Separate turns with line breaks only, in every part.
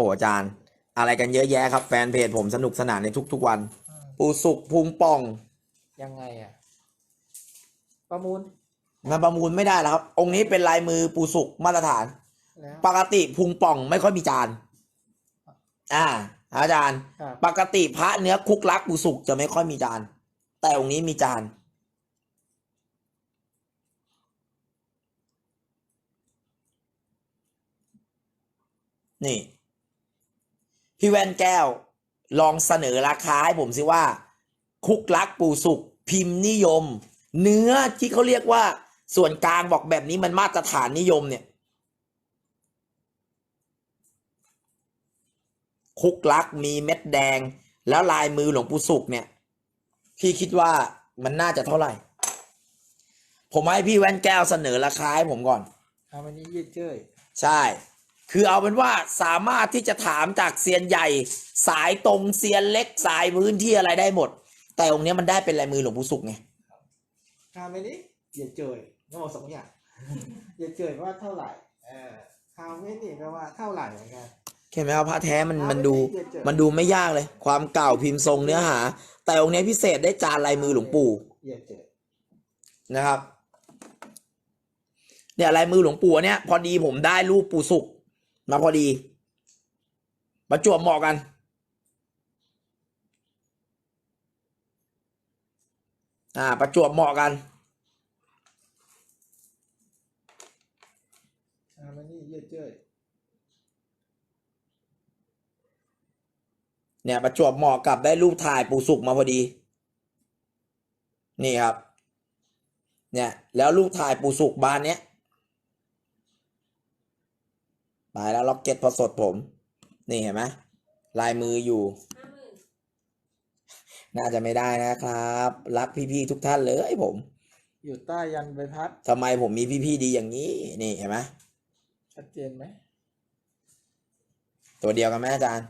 อ้อาจารย์ อะไรกันเยอะแยะครับ แฟนเพจผมสนุกสนานในทุก ๆ วัน
อืม
ปูสุกพุงป่อง
ยังไงอะ ประมูล
มาประมูลไม่ได้แล้วครับ องค์นี้เป็นลายมือปูสุกมาตรฐาน
แล้ว
ปกติพุงป่องไม่ค่อยมีจาน อ่า อาจารย์
ครับ
ปกติพระเนื้อคุกลักปูสุกจะไม่ค่อยมีจาน แต่องค์นี้มีจาน นี่ พี่แว่นแก้ว ลองเสนอราคาให้ผมสิว่า คุกลักปูสุกพิมพ์นิยม เนื้อที่เขาเรียกว่า ส่วนกลางบอกแบบนี้มันมาตรฐานนิยมเนี่ย คุกลักมีเม็ดแดง แล้วลายมือหลวงปู่สุกเนี่ย พี่คิดว่ามันน่าจะเท่าไหร่ ผมให้พี่แว่นแก้วเสนอราคาให้ผมก่อน
ทำอันนี้ยืดเจ้ย
ใช่ คือเอาเป็นว่าสามารถที่จะถามจากเซียนใหญ่ สายตรงเซียนเล็กสายพื้นที่อะไรได้หมด แต่องค์เนี้ยมันได้เป็นลายมือหลวงปู่สุกไง
ทำอันนี้ยืดเจ้ยทั้งหมดสองอย่างยืดเจ้ยว่าเท่าไหร่เออทำไม่นี่แปลว่าเท่าไหร่เหมือนกัน
เห็นไหมครับพระแท้มัน
อ่า
มันดู
ไม่ได้เจอ
มันดูไม่ยากเลย ความเก่าพิมพ์ทรงเนื้อหา แต่องค์เนี้ยพิเศษได้จานลายมือหลวงปู่
ยืดเจ้ย
นะครับ เนี่ยลายมือหลวงปู่อันเนี้ยพอดีผมได้รูปปู่สุก มาพอดีประจวบเหมาะกัน อ่า ประจวบเหมาะกัน
ทำอันนี้ยืดเจ้ย
เนี่ยประจวบเหมาะกับได้รูปถ่ายปู่สุกมาพอดี นี่ครับ เนี่ย แล้วรูปถ่ายปู่สุกบานเนี้ย ไปแล้วล็อกเก็ตพอสดผม นี่เห็นไหมลายมืออยู่
ห้าหมื่น
น่าจะไม่ได้นะครับ รักพี่ๆทุกท่านเลยผม
อยู่ใต้ยันใบพัด
ทำไมผมมีพี่ๆดีอย่างนี้ นี่เห็นไหม
ชัดเจนไหม
ตัวเดียวกันไหมอาจารย์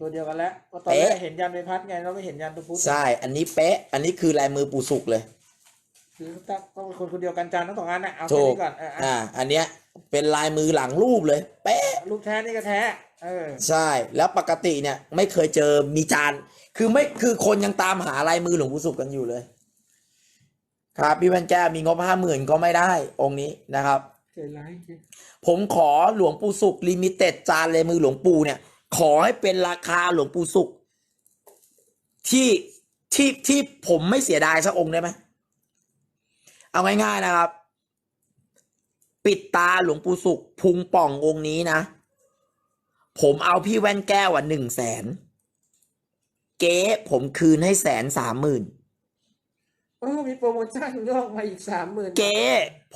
ตัวเดียวกันแล้วก็ตอนแรก
เป๊ะ
เห็นยันใบพัดไงเราไม่เห็นยันตัวพุทธ
ใช่ อันนี้เป๊ะ อันนี้คือลายมือปูสุกเลย
คือต้องต้องเป็นคนคนเดียวกันจานทั้งสองอันนะเอา
ถู
แค่
ก
นี้ก่อนเอออะ
อ่า อันเนี้ยเป็นลายมือหลังรูปเลย เป๊ะ
รูปแท้นี่ก็แท้เออ
ใช่ แล้วปกติเนี่ยไม่เคยเจอมีจาน คือไม่คือคนยังตามหาลายมือหลวงปู่สุกกันอยู่เลย ครับพี่แว่นแก้วมีงบห้าหมื่นก็ไม่ได้ องค์นี้นะครับ
ใจร้ายจริง
ผมขอหลวงปู่สุกลิมิเต็ดจานลายมือหลวงปู่เนี่ย ขอให้เป็นราคาหลวงปู่สุกที่ที่ที่ผมไม่เสียดายสักองค์ได้ไหม เอาง่ายๆนะครับ ปิดตาหลวงปู่สุกพุงป่ององค์นี้นะ ผมเอาพี่แว่นแก้วอะหนึ่งแสนเก๊ผมคืนให้แสนสามหมื่น
เออมีโปรโมชั่นงอกมาอีกสามหมื่น
เก๊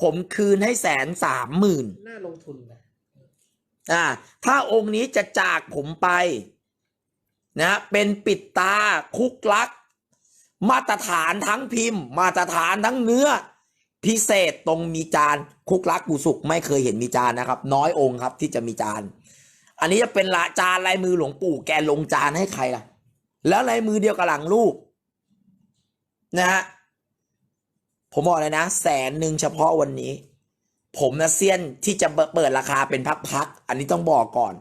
ผมคืนให้แสนสามหมื่น
น่าลงทุนนะ
อ่า ถ้าองค์นี้จะจากผมไป นะ เป็นปิดตาคุกลัก มาตรฐานทั้งพิมพ์ มาตรฐานทั้งเนื้อ พิเศษตรงมีจานคุกลักปูสุกไม่เคยเห็นมีจานนะครับ น้อยองค์ครับที่จะมีจาน อันนี้จะเป็นละจานลายมือหลวงปู่แกลงจานให้ใครล่ะ แล้วลายมือเดียวกับหลังรูปนะฮะผมบอกเลยนะ แสนหนึ่งเฉพาะวันนี้ ผมนะเซียนที่จะเปิดราคาเป็นพักๆอันนี้ต้องบอกก่อน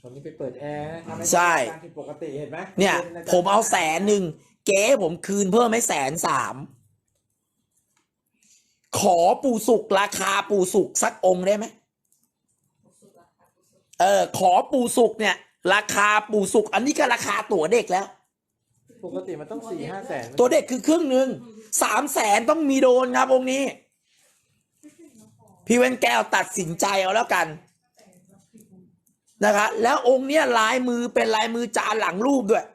ผมนี่ไปเปิดแอร์นะทำให้
ใช่
การผิดปกติเห็นไหม
เนี่ย
ย็ะจ๊ะ
ผมเอาแสนหนึ่งเก๋ผมคืนเพิ่มให้แสนสาม ขอปูสุกราคาปูสุกสักองค์ได้ไหม
สุดราคาสุด
เออ ขอปูสุกเนี่ย ราคาปูสุกอันนี้ก็ราคาตั๋วเด็กแล้ว
ปกติมันต้องสี่ห้าแสน
ตัวเด็กคือครึ่งหนึ่งสามแสนต้องมีโดนครับองค์นี้ พี่เว้นแก้วตัดสินใจเอาแล้วกันนะครับแล้วองค์เนี้ยลายมือเป็นลายมือจานหลังรูปด้วย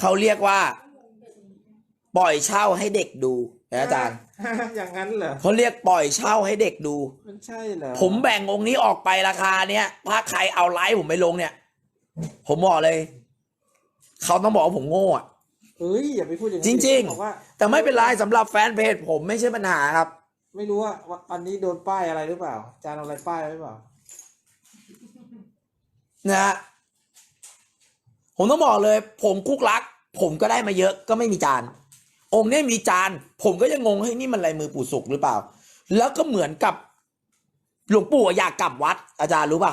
เขาเรียกว่า ปล่อยเช่าให้เด็กดูนะอาจารย์
อย่างนั้นเหรอ
เขาเรียกปล่อยเช่าให้เด็กดู
มันใช่เหรอ
ผมแบ่งองค์นี้ออกไปราคาเนี้ยถ้าใครเอาไลฟ์ผมไปลงเนี่ย ผมบอกเลย เขาต้องบอกว่าผมโง่อะ
เอ้ยอย่าไปพูดอย่าง
จ
นั้น
ริง
บอกว่า
ๆ แต่ไม่เป็นไรสำหรับแฟนเพจผมไม่ใช่ปัญหาครับ
ไม่รู้ว่าว่าอันนี้โดนป้ายอะไรหรือเปล่าจานเอาอะไรป้ายไว้หรือเปล่า
นะฮะผมต้องบอกเลย ผมคุกรัก ผมก็ได้มาเยอะก็ไม่มีจาน องค์เนี้ยมีจาน ผมก็ยังงงให้ยนี่มันลายมือปู่สุกหรือเปล่า แล้วก็เหมือนกับหลวงปู่อะอยากกลับวัด อาจารย์รู้ป่ะ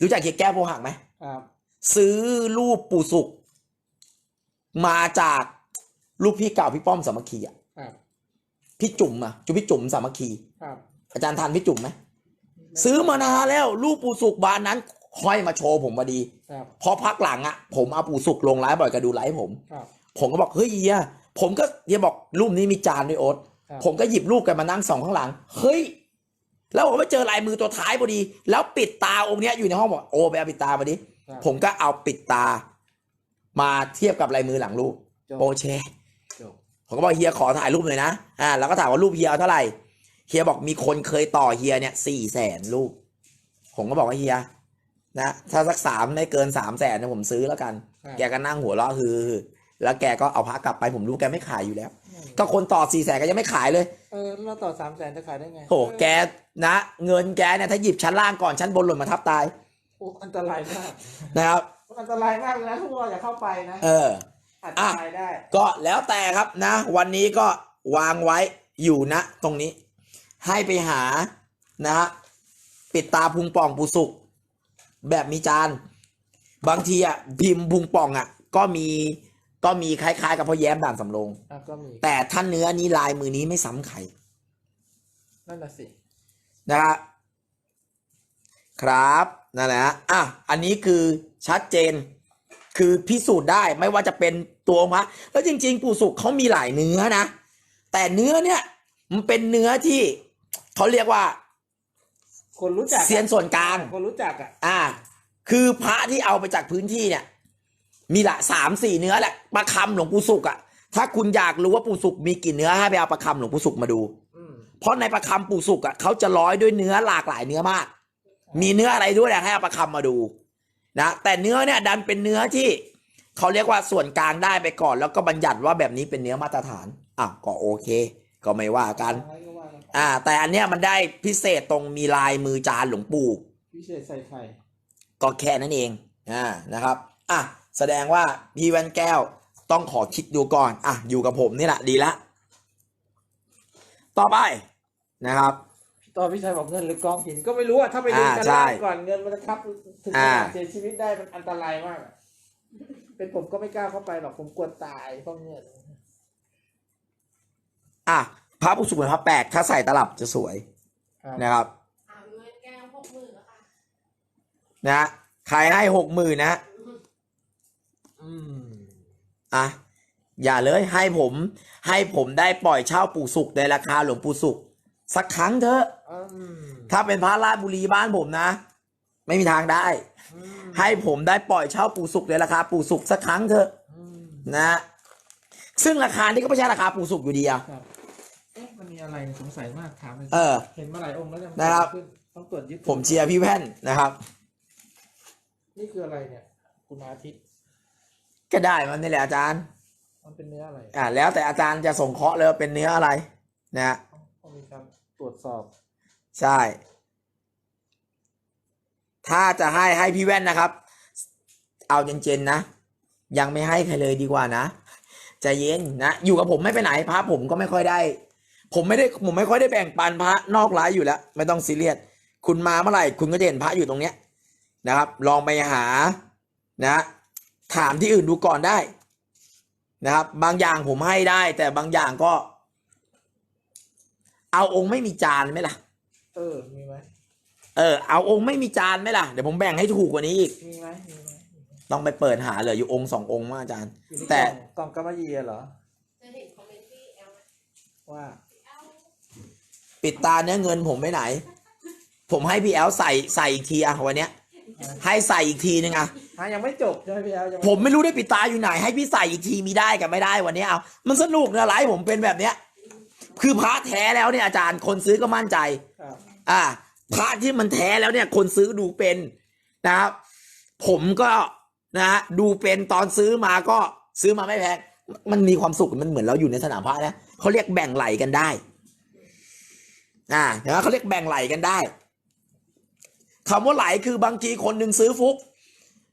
รู้จักเฮียแก้วโพหักไหม
ครับ
ซื้อรูปปู่สุขมาจากรูปพี่เก่าพี่ป้อมสามัคคีอะ
ครับ
พี่จุ๋มอะจุพี่จุ๋มสามัคคี
ครับ
อาจารย์ทันพี่จุ๋มไหมซื้อมานานแล้วรูปปู่สุขบานนั้นค่อยมาโชว์ผมพอดี
ครับ
พอพักหลังอะผมเอาปู่สุขลงไลฟ์บ่อยก็ดูไลฟ์ผม
ครับ
ผมก็บอกเฮ้ยเฮียผมก็เฮียบอกรูปนี้มีจานด้วยโอ๊ต
ครับ
ผมก็หยิบรูปกันมานั่งส่องข้างหลัง เฮ้ย แล้วผมไปเจอลายมือตัวท้ายพอดี แล้วปิดตาองค์เนี้ยอยู่ในห้องบอกโอ้ไปเอาปิดตามาดิ
ครับ
ผมก็เอาปิดตา มาเทียบกับลายมือหลังรูป
จบ
โปรเช
จบ
ผมก็บอกเฮียขอถ่ายรูปหน่อยนะ อ่า แล้วก็ถามว่ารูปเฮียเอาเท่าไหร่ เฮียบอกมีคนเคยต่อเฮียเนี่ยสี่แสนรูป ผมก็บอกว่าเฮียนะ ถ้าสักสามไม่เกินสามแสนเนี่ยผมซื้อแล้วกัน
ครับ
แกก็นั่งหัวเราะฮือๆ แล้วแกก็เอาพระกลับไปผมรู้แกไม่ขายอยู่แล้ว ก็คนต่อสี่แสนก็ยังไม่ขายเลย
เออเราต่อสามแสนจะขายได้ไง
โหแกนะ เงินแกเนี่ยถ้าหยิบชั้นล่างก่อนชั้นบนหล่นมาทับตาย
โอ้อันตรายมาก
นะครับ
อันตรายมากเลยนะทุกคนอย่าเข้าไปนะ
เออ
อาจ
อะ
จะตายได้
ก็แล้วแต่ครับนะ วันนี้ก็วางไว้อยู่นะ ตรงนี้ ให้ไปหานะฮะปิดตาพุงป่องปูสุกแบบมีจาน บางทีอะพิมพ์พุงป่องอะ ก็มี ก็มีคล้ายๆ กับพ่อแย้มด่านสำโรง
อะก็มี
แต่ท่านเนื้อนี้ลายมือนี้ไม่ซ้ำใคร
นั่นน่ะสิ
นะฮะครับนั่นแหละฮะอะอันนี้คือชัดเจน คือพิสูจน์ได้ไม่ว่าจะเป็นตัวองค์พระแล้วจริง ๆ ปู่สุขเขามีหลายเนื้อนะ แต่เนื้อเนี่ยมันเป็นเนื้อที่เขาเรียกว่า
คนรู้จัก
เซียนส่วนกลาง
คนรู้จักอะ
อ่า คือพระที่เอาไปจากพื้นที่เนี่ย มีละสามสี่เนื้อแหละประคำหลวงปู่สุกอะถ้าคุณอยากรู้ว่าปู่สุกมีกี่เนื้อให้ไปเอาประคำหลวงปู่สุกมาดู
อืม
เพราะในประคำปู่สุกอะเขาจะร้อยด้วยเนื้อหลากหลายเนื้อมาก มีเนื้ออะไรด้วยแหละให้เอาประคำมาดูนะแต่เนื้อเนี่ยดันเป็นเนื้อที่เขาเรียกว่าส่วนกลางได้ไปก่อน แล้วก็บัญญัติว่าแบบนี้เป็นเนื้อมาตรฐานอะก็โอเค ก็ไม่ว่ากัน
อะไรก็ว่ากันไป
อ่า แต่อันเนี้ยมันได้พิเศษตรงมีลายมือจานหลวงปู่
พิเศษใส่ไข่
ก็แค่นั้นเองอ่านะครับอะ แสดงว่าพี่แว่นแก้วต้องขอคิดดูก่อนอะอยู่กับผมนี่แหละดีละต่อไปนะครับ
ตอนพี่ชายบอกเงินหรือกองหินก็ไม่รู้อะถ้าไปดู
อ่า
กัน
ใช่
ล่างก่อนเงินมันจะทับถึงข
อ่า
นาดเสียชีวิตได้มันอันตรายมากอะเป็นผมก็ไม่กล้าเข้าไปหรอกผมกลัวตายเพราะเงิน
อะพระผู้สุขเป็นพระแปลกถ้าใส่ตลับจะสวย
ครับ
นะครับ
อ่าเงินแก้วหกหมื่นแล้วค่ะ
นะใครให้หกหมื่นนะ
อืม
อะอย่าเลยให้ผม ให้ผมได้ปล่อยเช่าปู่สุขในราคาหลวงปู่สุขสักครั้งเถอะ
อืม
ถ้าเป็นพระราชบุรีบ้านผมนะ ไม่มีทางได้
อืม
ให้ผมได้ปล่อยเช่าปู่สุขในราคาปู่สุขสักครั้งเถอะ
อืม
นะ ซึ่งราคานี้ก็ไม่ใช่ราคาปู่สุขอยู่ดีอะ
ครับเอ๊ะมันมีอะไรสงสัยมากถามเลย
เออ
เห็นมาหลายองค์แล้วยัง
นะครับ
ขึ้นต้องตรวจยึด
ผมเชียร์พี่แว่นนะครับ
นี่คืออะไรเนี่ย คุณอาทิตย์
ก็ได้มันนี่แหละอาจารย์
มันเป็นเนื้ออะไร
อ่าแล้วแต่อาจารย์จะส่งเคราะห์เลยว่าเป็นเนื้ออะไร นะฮะ
ต้องมีการตรวจสอบ
ใช่ ถ้าจะให้ให้พี่แว่นนะครับ เอาเจนๆนะ ยังไม่ให้ใครเลยดีกว่านะใจเย็นนะ อยู่กับผมไม่ไปไหนพระผมก็ไม่ค่อยได้ ผมไม่ได้ผมไม่ค่อยได้แบ่งปันพระนอกร้ายอยู่แล้ว ไม่ต้องซีเรียสคุณมาเมื่อไหร่ คุณก็จะเห็นพระอยู่ตรงเนี้ยนะครับ ลองไปหานะ ถามที่อื่นดูก่อนได้นะครับ บางอย่างผมให้ได้ แต่บางอย่างก็ เอาองค์ไม่มีจานไหมล่ะ
เออ มีไหม
เออ เอาองค์ไม่มีจานไหมล่ะ เดี๋ยวผมแบ่งให้ถูกกว่านี้อีก
มีไหมมีไหม
ต้องไปเปิดหาเหลืออยู่องค์สององค์มาอาจารย์
อยู่ใน
แต่
กล่องกล่องกำมะหยี่เหรอ
จะเห็นคอมเมนต์ที่แอลไหม
ว่า
แอล
ปิดตาเนื้อเงินผมไปไหน ผมให้พี่แอลใส่ใส่อีกทีอะวันเนี้ย ให้ใส่อีกทีนึงอะ
ฮะยังไม่จบใช่ไหมพี่แอลยัง
ผมไม่รู้ได้ปิดตาอยู่ไหน ให้พี่ใส่อีกทีมีได้กับไม่ได้วันนี้เอา มันสนุกนะไลฟ์ผมเป็นแบบเนี้ย คือพระแท้แล้วเนี่ยอาจารย์คนซื้อก็มั่นใจ
ครับ
อ่า พระที่มันแท้แล้วเนี่ย คนซื้อดูเป็นนะครับ ผมก็นะฮะดูเป็นตอนซื้อมาก็ซื้อมาไม่แพง มันมีความสุขมันเหมือนเราอยู่ในสนามพระนะเขาเรียกแบ่งไหลกันได้ อ่าเห็นไหมเขาเรียกแบ่งไหลกันได้คำว่าไหลคือบางทีคนหนึ่งซื้อฟุก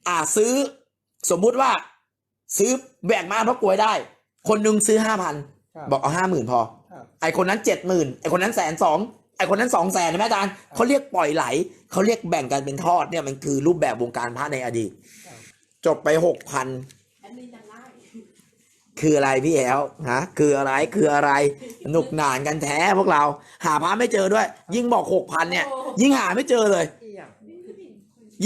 อ่าซื้อสมมุติว่า ซื้อแบ่งมาเพราะกลวยได้ คนหนึ่งซื้อห้าพัน
ครับ
บอกเอาห้าหมื่นพอ
ครับ
ไอคนนั้นเจ็ดหมื่นไอคนนั้นแสนสองไอคนนั้นสองแสนใช่ไหมอาจารย์เขาเรียกปล่อยไหลเขาเรียกแบ่งกันเป็นทอดเนี่ยมันคือรูปแบบวงการพระในอดีตจบไปหกพัน
แอดมินจำได้
คืออะไรพี่แอลฮะคืออะไรคืออะไรสนุกหนานกันแท้พวกเรา หาพระไม่เจอด้วย ยิ่งบอกหกพันเนี่ยยิ่งหาไม่เจอเลย
อีห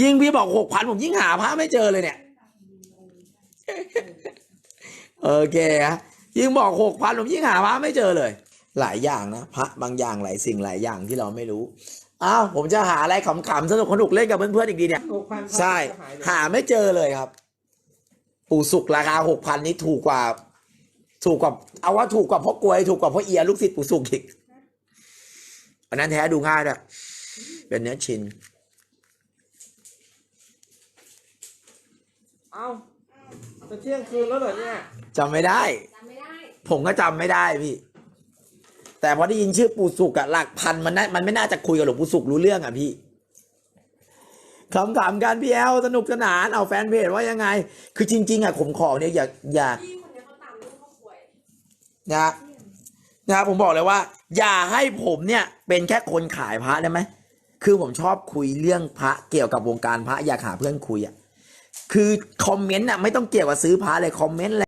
ยัง
ยิ่งพี่บอกหกพันผมยิ่งหาพระไม่เจอเลยเนี่ย โอเคฮะยิ่งบอกหกพันผมยิ่งหาพระไม่เจอเลย หลายอย่างนะพระบางอย่างหลายสิ่งหลายอย่างที่เราไม่รู้อ้าวผมจะหาอะไรขำๆสนุกสนุกเล่นกับเพื่อนๆอีกดีเนี่ย
หกพัน
ใช่
หายไป
หาไม่เจอเลยครับ ปู่สุกราคาหกพันนี้ถูกกว่า ถูกกว่า เอาว่าถูกกว่าพ่อกลวยถูกกว่าพ่อเอียลูกศิษย์ปู่สุกอีกอันนั้นแท้ดูง่ายด้วยเป็นเนื้อชิ้น
เอ้าจะเที่ยงคืนแล้วเหรอเนี่ย
จำไม่ได้
จำไม่ได้
ผมก็จำไม่ได้พี่ แต่พอได้ยินชื่อปู่สุกอะหลักพันมันน่ามันไม่น่าจะคุยกับหลวงปู่สุกรู้เรื่องอะพี่ขำๆกันพี่แอลสนุกสนานเอาแฟนเพจว่ายังไง คือจริง ๆอะผมขอเนี่ยอย่าอย่า
พี่คนเนี้ยเขาตามลูกเขาป่วย
นะนะครับผมบอกเลยว่า อย่าให้ผมเนี่ยเป็นแค่คนขายพระได้ไหมคือผมชอบคุยเรื่องพระเกี่ยวกับวงการพระอยากหาเพื่อนคุยอะ คือคอมเมนต์อะไม่ต้องเกี่ยวกับซื้อพาเลยคอมเมนต์